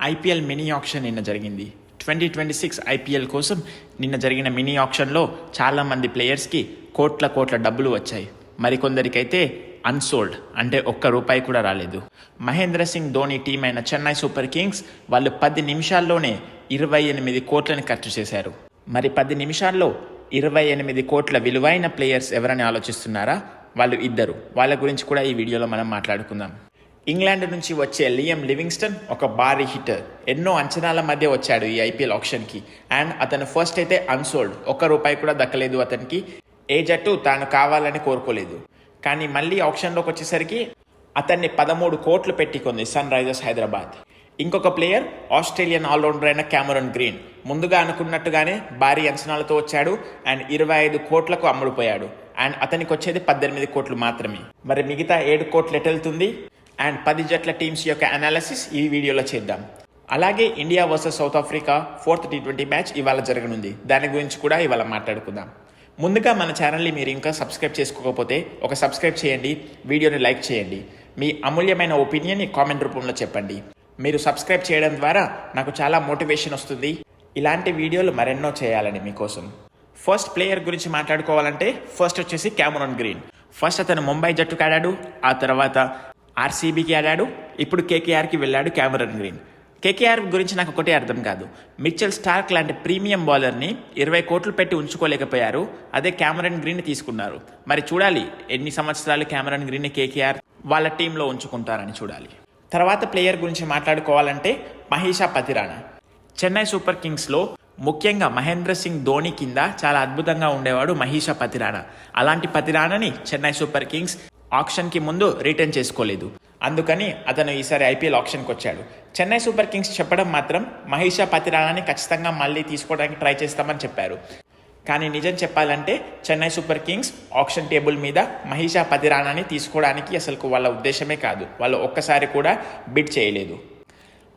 IPL mini option నిన్న జరిగింది. Twenty twenty six IPL కోసం నిన్న జరిగిన మినీ ఆప్షన్లో చాలామంది ప్లేయర్స్కి కోట్ల కోట్ల డబ్బులు వచ్చాయి. మరికొందరికైతే అన్సోల్డ్ అంటే ఒక్క రూపాయి కూడా రాలేదు. మహేంద్ర సింగ్ ధోని టీం అయిన చెన్నై సూపర్ కింగ్స్ వాళ్ళు పది నిమిషాల్లోనే ఇరవై ఎనిమిది కోట్లని ఖర్చు చేశారు. మరి పది నిమిషాల్లో ఇరవై ఎనిమిది కోట్ల విలువైన ప్లేయర్స్ ఎవరని ఆలోచిస్తున్నారా? వాళ్ళు ఇద్దరు. వాళ్ళ గురించి కూడా ఈ వీడియోలో మనం మాట్లాడుకుందాం. ఇంగ్లాండ్ నుంచి వచ్చే లియం లివింగ్స్టన్ ఒక భారీ హిట్టర్ ఎన్నో అంచనాల మధ్య వచ్చాడు ఈ ఐపీఎల్ ఆప్షన్కి అండ్ అతను ఫస్ట్ అయితే అన్సోల్డ్ ఒక్క రూపాయి కూడా దక్కలేదు అతనికి. ఏ జట్టు తాను కావాలని కోరుకోలేదు. కానీ మళ్ళీ ఆప్షన్లోకి వచ్చేసరికి అతన్ని పదమూడు కోట్లు పెట్టుకుంది సన్ రైజర్స్ హైదరాబాద్. ఇంకొక ప్లేయర్ ఆస్ట్రేలియన్ ఆల్రౌండర్ అయిన క్యామరన్ గ్రీన్. ముందుగా అనుకున్నట్టుగానే భారీ అంచనాలతో వచ్చాడు అండ్ ఇరవై ఐదు కోట్లకు అమ్ముడుపోయాడు. అండ్ అతనికి వచ్చేది పద్దెనిమిది కోట్లు మాత్రమే. మరి మిగతా ఏడు కోట్లు ఎటెళ్తుంది అండ్ పది జట్ల టీమ్స్ యొక్క అనాలిసిస్ ఈ వీడియోలో చేద్దాం. అలాగే India versus South Africa fourth T twenty match ఇవాళ జరగనుంది. దాని గురించి కూడా ఇవాళ మాట్లాడుకుందాం. ముందుగా మన ఛానల్ని మీరు ఇంకా సబ్స్క్రైబ్ చేసుకోకపోతే ఒక సబ్స్క్రైబ్ చేయండి వీడియోని లైక్ చేయండి. మీ అమూల్యమైన ఒపీనియన్ని కామెంట్ రూపంలో చెప్పండి. మీరు సబ్స్క్రైబ్ చేయడం ద్వారా నాకు చాలా మోటివేషన్ వస్తుంది. ఇలాంటి వీడియోలు మరెన్నో చేయాలని మీకోసం. ఫస్ట్ ప్లేయర్ గురించి మాట్లాడుకోవాలంటే ఫస్ట్ వచ్చేసి క్యామరాన్ గ్రీన్. ఫస్ట్ అతను ముంబై జట్టుకు ఆడాడు ఆ తర్వాత ఆర్సీబీకి ఆడాడు ఇప్పుడు కేకేఆర్కి వెళ్ళాడు క్యామరన్ గ్రీన్. కేకేఆర్ గురించి నాకు ఒకటే అర్థం కాదు. మిచ్చల్ స్టార్క్ లాంటి ప్రీమియం బౌలర్ని ఇరవై కోట్లు పెట్టి ఉంచుకోలేకపోయారు అదే క్యామరన్ గ్రీన్ తీసుకున్నారు. మరి చూడాలి ఎన్ని సంవత్సరాలు క్యామరన్ గ్రీన్ కేకేఆర్ వాళ్ళ టీంలో ఉంచుకుంటారని చూడాలి. తర్వాత ప్లేయర్ గురించి మాట్లాడుకోవాలంటే మహేషా పతిరానా చెన్నై సూపర్ కింగ్స్లో ముఖ్యంగా మహేంద్ర సింగ్ ధోని కింద చాలా అద్భుతంగా ఉండేవాడు మహీషా పతిరానా అలాంటి పతిరానని చెన్నై సూపర్ కింగ్స్ ఆప్షన్కి ముందు రిటర్న్ చేసుకోలేదు. అందుకని అతను ఈసారి ఐపీఎల్ ఆప్షన్కి వచ్చాడు. చెన్నై సూపర్ కింగ్స్ చెప్పడం మాత్రం మహేష పతిరానాని ఖచ్చితంగా మళ్ళీ తీసుకోవడానికి ట్రై చేస్తామని చెప్పారు. కానీ నిజం చెప్పాలంటే Chennai super kings auction table మీద మహిషా పతిరానాని తీసుకోవడానికి అసలు వాళ్ళ ఉద్దేశమే కాదు. వాళ్ళు ఒక్కసారి కూడా బిడ్ చేయలేదు.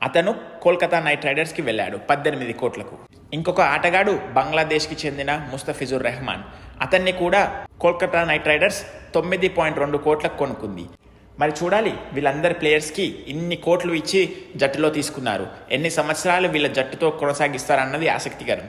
అతను కోల్కతా నైట్ రైడర్స్కి వెళ్ళాడు పద్దెనిమిది కోట్లకు. ఇంకొక ఆటగాడు బంగ్లాదేశ్కి చెందిన ముస్తఫిజుర్ రెహమాన్. అతన్ని కూడా కోల్కతా నైట్ రైడర్స్ తొమ్మిది పాయింట్ రెండు కోట్లకు కొనుక్కుంది. మరి చూడాలి వీళ్ళందరి ప్లేయర్స్కి ఇన్ని కోట్లు ఇచ్చి జట్టులో తీసుకున్నారు. ఎన్ని సంవత్సరాలు వీళ్ళ జట్టుతో కొనసాగిస్తారన్నది ఆసక్తికరం.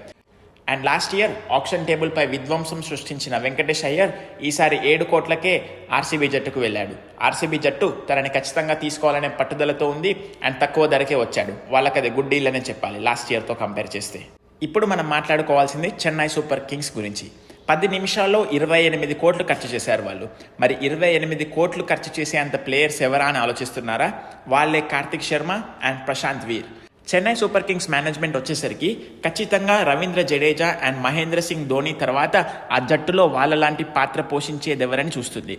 అండ్ లాస్ట్ ఇయర్ ఆప్షన్ టేబుల్పై విధ్వంసం సృష్టించిన వెంకటేష్ అయ్యర్ ఈసారి ఏడు కోట్లకే ఆర్సీబీ జట్టుకు వెళ్ళాడు. ఆర్సీబీ జట్టు తనని ఖచ్చితంగా తీసుకోవాలనే పట్టుదలతో ఉంది అండ్ తక్కువ ధరకే వచ్చాడు. వాళ్ళకి అది గుడ్ డీల్ అనే చెప్పాలి లాస్ట్ ఇయర్తో కంపేర్ చేస్తే. ఇప్పుడు మనం మాట్లాడుకోవాల్సింది చెన్నై సూపర్ కింగ్స్ గురించి. పది నిమిషాల్లో ఇరవై ఎనిమిది కోట్లు ఖర్చు చేశారు వాళ్ళు. మరి ఇరవై ఎనిమిది కోట్లు ఖర్చు చేసే అంత ప్లేయర్స్ ఎవరా అని ఆలోచిస్తున్నారా? వాళ్ళే Kartik Sharma and Prashant Veer. Chennai super kings management వచ్చేసరికి ఖచ్చితంగా రవీంద్ర జడేజా అండ్ మహేంద్ర సింగ్ ధోని తర్వాత ఆ జట్టులో వాళ్ళ లాంటి పాత్ర పోషించేది ఎవరని చూస్తుంది.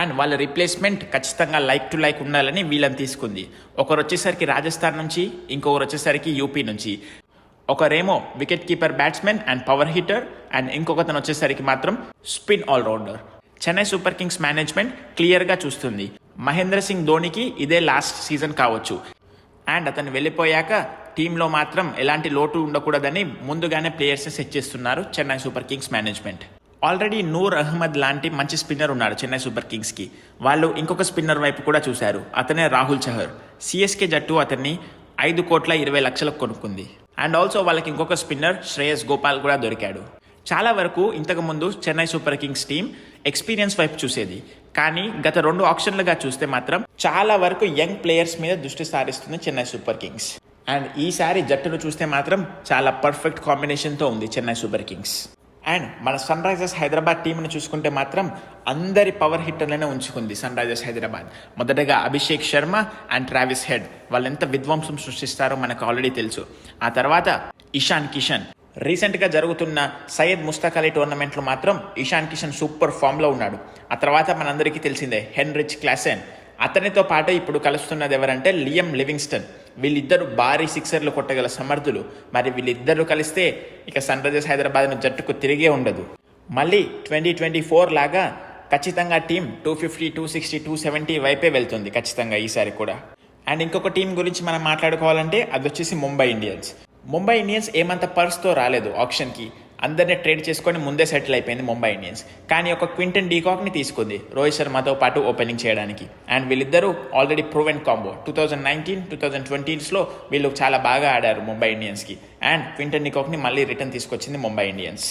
అండ్ వాళ్ళ రిప్లేస్మెంట్ ఖచ్చితంగా లైక్ టు లైక్ ఉండాలని వీళ్ళని తీసుకుంది. ఒకరు వచ్చేసరికి రాజస్థాన్ నుంచి ఇంకొకరు వచ్చేసరికి యూపీ నుంచి. ఒకరేమో wicket keeper batsman and power hitter and ఇంకొకతను వచ్చేసరికి మాత్రం spin all rounder. Chennai super kings management క్లియర్గా చూస్తుంది. మహేంద్ర సింగ్ ధోనికి ఇదే లాస్ట్ సీజన్ కావచ్చు. అండ్ అతను వెళ్ళిపోయాక టీంలో మాత్రం ఎలాంటి లోటు ఉండకూడదని ముందుగానే ప్లేయర్స్ని సెట్ చేస్తున్నారు Chennai super kings management. Already Noor Ahmad లాంటి మంచి స్పిన్నర్ ఉన్నారు చెన్నై సూపర్ కింగ్స్కి. వాళ్ళు ఇంకొక స్పిన్నర్ వైపు కూడా చూశారు. అతనే రాహుల్ చహర్. సిఎస్కే జట్టు అతన్ని ఐదు కోట్ల ఇరవై లక్షలకు కొనుక్కుంది. అండ్ ఆల్సో వాళ్ళకి ఇంకొక స్పిన్నర్ శ్రేయస్ గోపాల్ కూడా దొరికాడు. చాలా వరకు ఇంతకుముందు Chennai super kings team experience వైపు చూసేది. కానీ గత రెండు ఆప్షన్లుగా చూస్తే మాత్రం చాలా వరకు యంగ్ ప్లేయర్స్ మీద దృష్టి సారిస్తుంది చెన్నై సూపర్ కింగ్స్. అండ్ ఈసారి జట్టును చూస్తే మాత్రం చాలా పర్ఫెక్ట్ కాంబినేషన్తో ఉంది చెన్నై సూపర్ కింగ్స్. అండ్ మన సన్ రైజర్స్ హైదరాబాద్ టీంను చూసుకుంటే మాత్రం అందరి పవర్ హిట్టర్లనే ఉంచుకుంది సన్ రైజర్స్ హైదరాబాద్. మొదటగా Abhishek Sharma and Travis Head వాళ్ళు ఎంత విధ్వంసం సృష్టిస్తారో మనకు ఆల్రెడీ తెలుసు. ఆ తర్వాత ఇషాన్ కిషన్. రీసెంట్గా జరుగుతున్న సయ్యద్ ముస్తాక్ అలీ టోర్నమెంట్లో మాత్రం ఇషాన్ కిషన్ సూపర్ ఫామ్లో ఉన్నాడు. ఆ తర్వాత మనందరికీ తెలిసిందే హెన్రిచ్ క్లాసెన్. అతనితో పాటు ఇప్పుడు కలుస్తున్నది ఎవరంటే లియం లివింగ్స్టన్ వీళ్ళిద్దరు భారీ సిక్సర్లు కొట్టగల సమర్థులు. మరి వీళ్ళిద్దరూ కలిస్తే ఇక సన్ రైజర్స్ హైదరాబాద్ను జట్టుకు తిరిగే ఉండదు. మళ్ళీ ట్వంటీ ట్వంటీ ఫోర్ లాగా ఖచ్చితంగా team two fifty two sixty two seventy వైపే వెళ్తుంది ఖచ్చితంగా ఈసారి కూడా. అండ్ ఇంకొక టీం గురించి మనం మాట్లాడుకోవాలంటే అది వచ్చేసి ముంబై ఇండియన్స్. ముంబై ఇండియన్స్ ఏమంత పర్స్తో రాలేదు ఆప్షన్కి. అందరినీ ట్రేడ్ చేసుకొని ముందే సెటిల్ అయిపోయింది ముంబై ఇండియన్స్. కానీ ఒక క్వింటన్ డీకాక్ని తీసుకుంది రోహిత్ శర్మతో పాటు ఓపెనింగ్ చేయడానికి. అండ్ వీళ్ళిద్దరూ already proven combo. Two thousand nineteen two thousand ట్వంటీస్లో వీళ్ళు చాలా బాగా ఆడారు ముంబై ఇండియన్స్కి. అండ్ క్వింటన్ డీకాక్ని మళ్ళీ రిటర్న్ తీసుకొచ్చింది ముంబై ఇండియన్స్.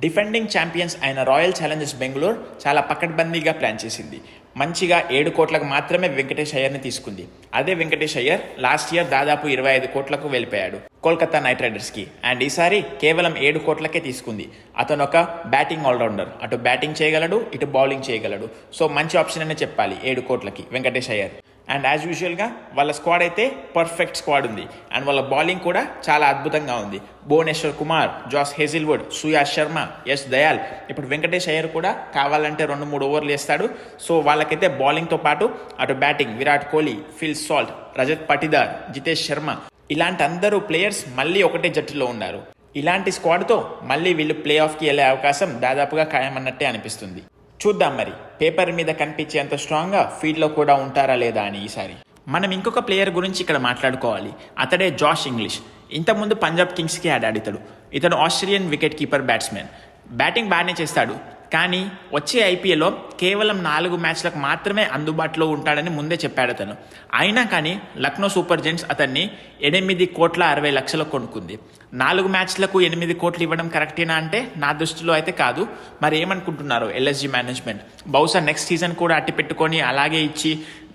డిఫెండింగ్ ఛాంపియన్స్ అయిన రాయల్ ఛాలెంజర్స్ బెంగళూరు చాలా పకడ్బందీగా ప్లాన్ చేసింది. మంచిగా ఏడు కోట్లకు మాత్రమే వెంకటేష్ అయ్యర్ని తీసుకుంది. అదే వెంకటేష్ అయ్యర్ లాస్ట్ ఇయర్ దాదాపు ఇరవై ఐదు కోట్లకు వెళ్ళిపోయాడు. కోల్కతా నైట్ రైడర్స్కి. అండ్ ఈసారి కేవలం ఏడు కోట్లకే తీసుకుంది. అతను ఒక బ్యాటింగ్ ఆల్రౌండర్. అటు బ్యాటింగ్ చేయగలడు ఇటు బౌలింగ్ చేయగలడు. సో మంచి ఆప్షన్ అనే చెప్పాలి. ఏడు కోట్లకి వెంకటేష్ అయ్యర్. అండ్ యాజ్ యూజువల్గా వాళ్ళ స్క్వాడ్ అయితే పర్ఫెక్ట్ స్క్వాడ్ ఉంది. అండ్ వాళ్ళ బౌలింగ్ కూడా చాలా అద్భుతంగా ఉంది. భువనేశ్వర్ కుమార్ జాస్ హెజిల్వుడ్ సుయాష్ శర్మ యశ్ దయాల్ ఇప్పుడు వెంకటేష్ అయ్యర్ కూడా కావాలంటే రెండు మూడు ఓవర్లు వేస్తాడు. సో వాళ్ళకైతే బౌలింగ్తో పాటు అటు batting Virat Kohli Phil Salt Rajat Patidar Jitesh Sharma ఇలాంటి అందరూ ప్లేయర్స్ మళ్ళీ ఒకటే జట్టులో ఉన్నారు. ఇలాంటి స్క్వాడ్తో మళ్ళీ వీళ్ళు ప్లే ఆఫ్కి వెళ్ళే అవకాశం దాదాపుగా ఖాయమన్నట్టే అనిపిస్తుంది. చూద్దాం మరి. పేపర్ మీద కనిపించేంత స్ట్రాంగ్గా ఫీల్డ్లో కూడా ఉంటారా లేదా అని ఈసారి. మనం ఇంకొక ప్లేయర్ గురించి ఇక్కడ మాట్లాడుకోవాలి. అతడే జాష్ ఇంగ్లీష్. ఇంతకుముందు పంజాబ్ కింగ్స్కి ఆడాడు ఇతడు ఇతడు Australian wicket keeper batsman batting బాగానే చేస్తాడు. కానీ వచ్చే ఐపీఎల్లో కేవలం నాలుగు మ్యాచ్లకు మాత్రమే అందుబాటులో ఉంటాడని ముందే చెప్పాడు అతను అయినా కానీ లక్నో సూపర్ జెంట్స్ అతన్ని ఎనిమిది కోట్ల అరవై లక్షలకు కొనుక్కుంది. నాలుగు మ్యాచ్లకు ఎనిమిది కోట్లు ఇవ్వడం కరెక్టేనా అంటే నా దృష్టిలో అయితే కాదు. మరి ఏమనుకుంటున్నారు ఎల్ఎస్జి మేనేజ్మెంట్? బహుశా నెక్స్ట్ సీజన్ కూడా అట్టి పెట్టుకొని అలాగే ఇచ్చి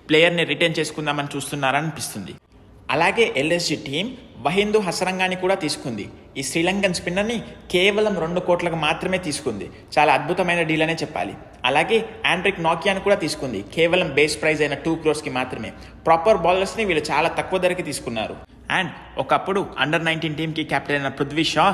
ప్లేయర్ని రిటైన్ చేసుకుందామని చూస్తున్నారని అనిపిస్తుంది అలాగే ఎల్ఎస్జి టీం వహిందు హసరంగాని కూడా తీసుకుంది. ఈ శ్రీలంకన్ స్పిన్నర్ని కేవలం రెండు కోట్లకు మాత్రమే తీసుకుంది. చాలా అద్భుతమైన డీల్ అనే చెప్పాలి. అలాగే ఆండ్రిక్ నాకియాని కూడా తీసుకుంది. కేవలం బేస్ ప్రైజ్ అయిన టూ క్రోర్స్కి మాత్రమే. ప్రాపర్ బౌలర్స్ని వీళ్ళు చాలా తక్కువ ధరకి తీసుకున్నారు. అండ్ ఒకప్పుడు అండర్ నైన్టీన్ టీంకి కెప్టెన్ అయిన పృథ్వీ షా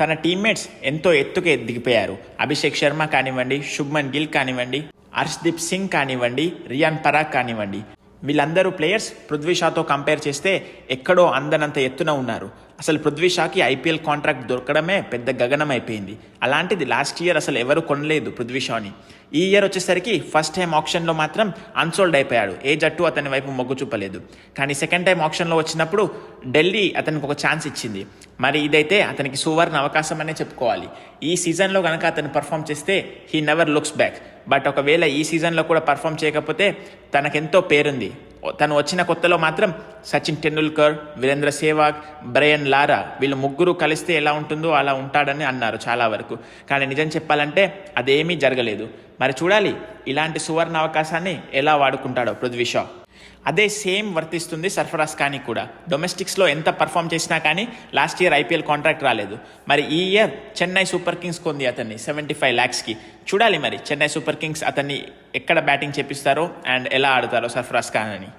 తన టీమ్మేట్స్ ఎంతో ఎత్తుకు దిగిపోయారు. అభిషేక్ శర్మ కానివ్వండి శుభ్మన్ గిల్ కానివ్వండి హర్ష్దీప్ సింగ్ కానివ్వండి రియాన్ పరాగ్ కానివ్వండి. వీళ్ళందరూ ప్లేయర్స్ పృథ్వీషాతో కంపేర్ చేస్తే ఎక్కడో అందనంత ఎత్తున ఉన్నారు. అసలు పృథ్వీషాకి ఐపీఎల్ కాంట్రాక్ట్ దొరకడమే పెద్ద గగనం అయిపోయింది అలాంటిది లాస్ట్ ఇయర్ అసలు ఎవరు కొనలేదు పృథ్వీ షాని. ఈ ఇయర్ వచ్చేసరికి ఫస్ట్ టైం ఆప్షన్లో మాత్రం అన్సోల్డ్ అయిపోయాడు. ఏ జట్టు అతని వైపు మొగ్గు చూపలేదు. కానీ సెకండ్ టైం ఆప్షన్లో వచ్చినప్పుడు ఢిల్లీ అతనికి ఒక ఛాన్స్ ఇచ్చింది. మరి ఇదైతే అతనికి సువర్ణ అవకాశం అనే చెప్పుకోవాలి. ఈ సీజన్లో కనుక అతను పర్ఫామ్ చేస్తే he never looks back. But ఒకవేళ ఈ సీజన్లో కూడా పర్ఫామ్ చేయకపోతే తనకెంతో పేరుంది. తను వచ్చిన కొత్తలో మాత్రం సచిన్ టెండూల్కర్ వీరేంద్ర సేవాగ్ బ్రయన్ లారా వీళ్ళు ముగ్గురు కలిస్తే ఎలా ఉంటుందో అలా ఉంటాడని అన్నారు చాలా వరకు. కానీ నిజం చెప్పాలంటే అదేమీ జరగలేదు. మరి చూడాలి ఇలాంటి సువర్ణ అవకాశాన్ని ఎలా వాడుకుంటాడో పృథ్వీ షా. అదే సేమ్ వర్తిస్తుంది సర్ఫరాజ్ ఖానీ కూడా. డొమెస్టిక్స్లో ఎంత పర్ఫామ్ చేసినా కానీ లాస్ట్ ఇయర్ ఐపీఎల్ కాంట్రాక్ట్ రాలేదు. మరి ఈ ఇయర్ చెన్నై సూపర్ కింగ్స్ కొంది అతన్ని సెవెంటీ ఫైవ్ ల్యాక్స్కి చూడాలి మరి చెన్నై సూపర్ కింగ్స్ అతన్ని ఎక్కడ బ్యాటింగ్ చేపిస్తారో అండ్ ఎలా ఆడతారో సర్ఫరాజ్ ఖాన్ అని.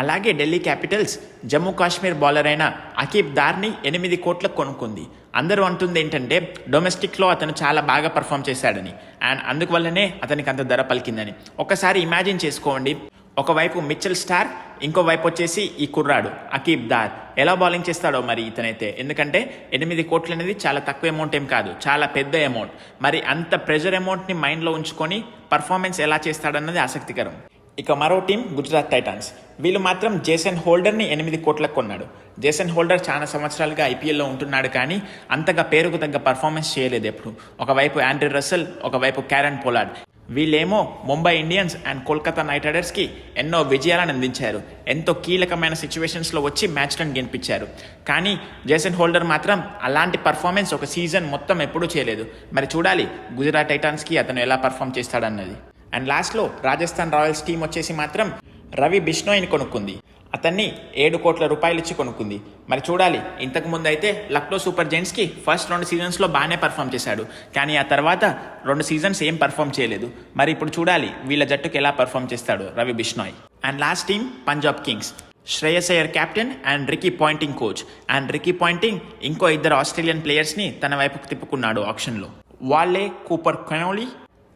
అలాగే ఢిల్లీ క్యాపిటల్స్ జమ్మూ కాశ్మీర్ బౌలర్ అయిన అకీబ్ దార్ని ఎనిమిది కోట్లకు కొనుక్కుంది. అందరూ అంటుంది ఏంటంటే డొమెస్టిక్లో అతను చాలా బాగా పర్ఫామ్ చేశాడని. అండ్ అందువల్లనే అతనికి అంత ధర పలికిందని. ఒకసారి ఇమాజిన్ చేసుకోండి. ఒకవైపు మిచ్చల్ స్టార్ ఇంకో వైపు వచ్చేసి ఈ కుర్రాడు అకీబ్ దార్. ఎలా బౌలింగ్ చేస్తాడో మరి ఇతనైతే. ఎందుకంటే ఎనిమిది కోట్లు అనేది చాలా తక్కువ అమౌంట్ ఏం కాదు చాలా పెద్ద అమౌంట్ మరి అంత ప్రెజర్ అమౌంట్ని మైండ్లో ఉంచుకొని పర్ఫార్మెన్స్ ఎలా చేస్తాడన్నది ఆసక్తికరం. ఇక మరో టీం గుజరాత్ టైటాన్స్. వీళ్ళు మాత్రం జేసన్ హోల్డర్ని ఎనిమిది కోట్లకు కొన్నాడు. జేసన్ హోల్డర్ చాలా సంవత్సరాలుగా ఐపీఎల్లో ఉంటున్నాడు కానీ అంతగా పేరుకు తగ్గ పర్ఫార్మెన్స్ చేయలేదు ఎప్పుడు. ఒకవైపు ఆండ్రీ రసెల్ ఒకవైపు క్యారన్ పోలాడ్ వీళ్ళేమో Mumbai Indians and Kolkata knight రైడర్స్కి ఎన్నో విజయాలను అందించారు. ఎంతో కీలకమైన సిచ్యువేషన్స్లో వచ్చి మ్యాచ్లను గెలిపించారు. కానీ జేసన్ హోల్డర్ మాత్రం అలాంటి పర్ఫార్మెన్స్ ఒక సీజన్ మొత్తం ఎప్పుడూ చేయలేదు. మరి చూడాలి గుజరాత్ టైటాన్స్కి అతను ఎలా పర్ఫామ్ చేస్తాడన్నది. అండ్ లాస్ట్లో రాజస్థాన్ రాయల్స్ టీం వచ్చేసి మాత్రం రవి బిష్ణోయిని కొనుక్కుంది. అతన్ని ఏడు కోట్ల రూపాయలు ఇచ్చి కొనుక్కుంది. మరి చూడాలి ఇంతకుముందు అయితే లక్నో సూపర్ జెంట్స్కి ఫస్ట్ రెండు సీజన్స్లో బాగానే పర్ఫామ్ చేశాడు. కానీ ఆ తర్వాత రెండు సీజన్స్ ఏం పర్ఫామ్ చేయలేదు. మరి ఇప్పుడు చూడాలి వీళ్ళ జట్టుకు ఎలా పర్ఫామ్ చేస్తాడు Ravi Bishnoi. And last team Punjab kings. Shreyas Iyer captain and Ricky Ponting coach and Ricky Ponting ఇంకో ఇద్దరు ఆస్ట్రేలియన్ ప్లేయర్స్ని తన వైపుకు తిప్పుకున్నాడు ఆప్షన్లో. వాళ్ళే Cooper Connolly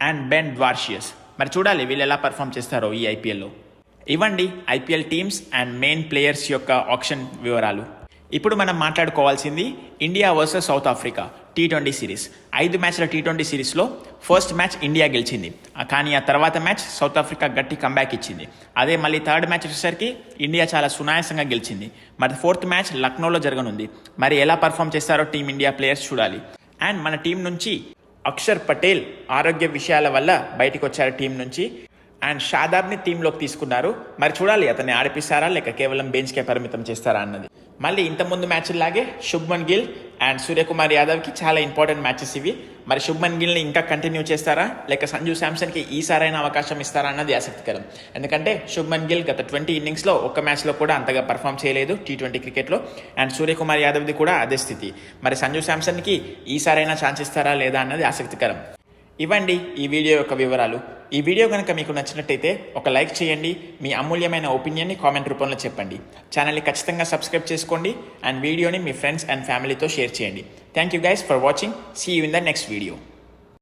and Ben Dwarshuis. మరి చూడాలి వీళ్ళు ఎలా పర్ఫామ్ చేస్తారో ఈ ఐపీఎల్లో ఇవ్వండి IPL teams and main players యొక్క ఆప్షన్ వివరాలు. ఇప్పుడు మనం మాట్లాడుకోవాల్సింది India versus South Africa T twenty series. ఐదు మ్యాచ్ల టీ ట్వంటీ సిరీస్లో ఫస్ట్ మ్యాచ్ ఇండియా గెలిచింది. కానీ ఆ తర్వాత మ్యాచ్ సౌత్ ఆఫ్రికా గట్టి కంబ్యాక్ ఇచ్చింది. అదే మళ్ళీ థర్డ్ మ్యాచ్ వచ్చేసరికి ఇండియా చాలా సునాయాసంగా గెలిచింది. మరి ఫోర్త్ మ్యాచ్ లక్నోలో జరగనుంది. మరి ఎలా పర్ఫామ్ చేస్తారో టీం ఇండియా ప్లేయర్స్ చూడాలి. అండ్ మన టీం నుంచి అక్షర్ పటేల్ ఆరోగ్య విషయాల వల్ల బయటికి వచ్చారు టీం నుంచి. అండ్ షాదాబ్ని టీంలోకి తీసుకున్నారు. మరి చూడాలి అతన్ని ఆడిపిస్తారా లేక కేవలం బెంచ్కే పరిమితం చేస్తారా అన్నది. మళ్ళీ ఇంతకుముందు మ్యాచ్లాగే శుభ్మన్ గిల్ అండ్ సూర్యకుమార్ యాదవ్కి చాలా ఇంపార్టెంట్ మ్యాచెస్ ఇవి. మరి శుభ్మన్ గిల్ని ఇంకా కంటిన్యూ చేస్తారా లేక సంజు శాంసన్కి ఈసారైన అవకాశం ఇస్తారా అన్నది ఆసక్తికరం. ఎందుకంటే శుభ్మన్ గిల్ గత ట్వంటీ ఇన్నింగ్స్లో ఒక్క మ్యాచ్లో కూడా అంతగా పర్ఫామ్ చేయలేదు టీ ట్వంటీ క్రికెట్లో అండ్ సూర్యకుమార్ యాదవ్ది కూడా అదే స్థితి. మరి సంజు శాంసన్కి ఈసారైనా ఛాన్స్ ఇస్తారా లేదా అన్నది ఆసక్తికరం. ఇవ్వండి ఈ వీడియో యొక్క వివరాలు. ఈ వీడియో కనుక మీకు నచ్చినట్టయితే ఒక లైక్ చేయండి మీ అమూల్యమైన ఒపీనియన్ని కామెంట్ రూపంలో చెప్పండి. ఛానల్ని ఖచ్చితంగా సబ్స్క్రైబ్ చేసుకోండి అండ్ వీడియోని మీ ఫ్రెండ్స్ అండ్ ఫ్యామిలీతో షేర్ చేయండి. Thank you guys for watching see you in the next video